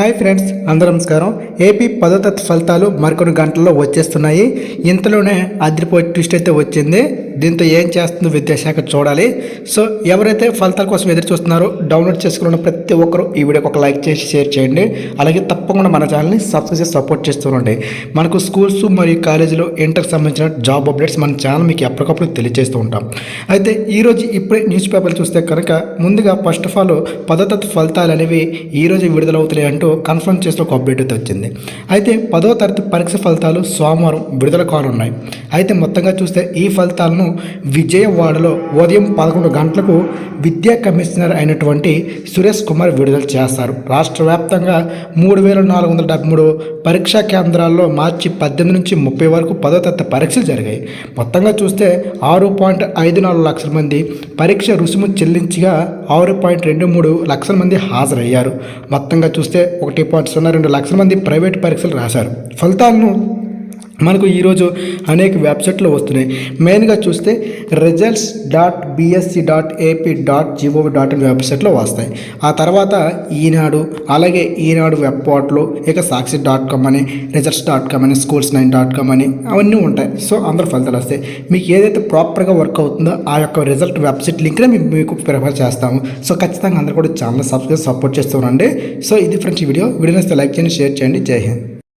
Hi friends అందరూ నమస్కారం. AP పదో తరగతి ఫలితాలు మరికొన్ని గంటల్లో వచ్చేస్తున్నాయి. ఇంతలోనే అదిరిపోయి ట్విస్ట్ అయితే వచ్చింది. దీంతో ఏం చేస్తుందో విద్యాశాఖ చూడాలి. సో ఎవరైతే ఫలితాల కోసం ఎదురు చూస్తున్నారో డౌన్లోడ్ చేసుకున్న ప్రతి ఒక్కరూ ఈ వీడియోకి ఒక లైక్ చేసి షేర్ చేయండి. అలాగే తప్పకుండా మన ఛానల్ని సబ్స్క్రైబ్ చేసి సపోర్ట్ చేస్తూనండి మనకు స్కూల్స్ మరియు కాలేజీలో ఇంటర్కి సంబంధించిన జాబ్ అప్డేట్స్ మన ఛానల్ మీకు ఎప్పటికప్పుడు తెలియజేస్తూ ఉంటాం. అయితే ఈరోజు ఇప్పుడే న్యూస్ పేపర్లు చూస్తే కనుక ముందుగా ఫస్ట్ ఆఫ్ ఆల్ పదో తరగతి ఫలితాలు అనేవి ఈ విడుదలవుతున్నాయి అంటూ కన్ఫర్మ్ చేసిన ఒక అప్డేట్ అయితే వచ్చింది. అయితే పదో తరగతి పరీక్ష ఫలితాలు సోమవారం విడుదల కానున్నాయి. అయితే మొత్తంగా చూస్తే ఈ ఫలితాలను విజయవాడలో ఉదయం పదకొండు గంటలకు విద్యా కమిషనర్ అయినటువంటి సురేష్ కుమార్ విడుదల చేస్తారు. రాష్ట్ర వ్యాప్తంగా మూడు వేల నాలుగు వందల డెబ్బై మూడు పరీక్షా కేంద్రాల్లో మార్చి పద్దెనిమిది నుంచి ముప్పై వరకు పదో తరగతి పరీక్షలు జరిగాయి. మొత్తంగా చూస్తే ఆరు పాయింట్ ఐదు నాలుగు లక్షల మంది పరీక్ష రుసుము చెల్లించగా ఆరు పాయింట్ రెండు మూడు లక్షల మంది హాజరయ్యారు. మొత్తంగా చూస్తే ఒకటి పాయింట్ సున్నా రెండు లక్షల మంది ప్రైవేట్ పరీక్షలు రాశారు. ఫలితాలను మనకు ఈరోజు అనేక వెబ్సైట్లు వస్తున్నాయి. మెయిన్గా చూస్తే results dot BSC dot AP dot GOV dot in వెబ్సైట్లో వస్తాయి. ఆ తర్వాత ఈనాడు అలాగే ఈనాడు వెబ్ పోర్ట్లు ఇక సాక్షి డాట్ కామ్ అని రిజల్ట్స్ డాట్ కామ్ అని స్కూల్స్ నైన్ డాట్ కామ్ అని అవన్నీ ఉంటాయి. సో అందరు ఫలితాలు వస్తాయి. మీకు ఏదైతే ప్రాపర్గా వర్క్ అవుతుందో ఆ యొక్క రిజల్ట్ వెబ్సైట్ లింక్నే మేము మీకు ప్రిఫర్ చేస్తాము. సో ఖచ్చితంగా అందరూ కూడా ఛానల్ సబ్స్క్రైబ్ సపోర్ట్ చేస్తూ ఉండండి. సో ఇది ఫ్రెండ్స్ వీడియో. వీడియో లైక్ చేయండి షేర్ చేయండి. జై హింద్.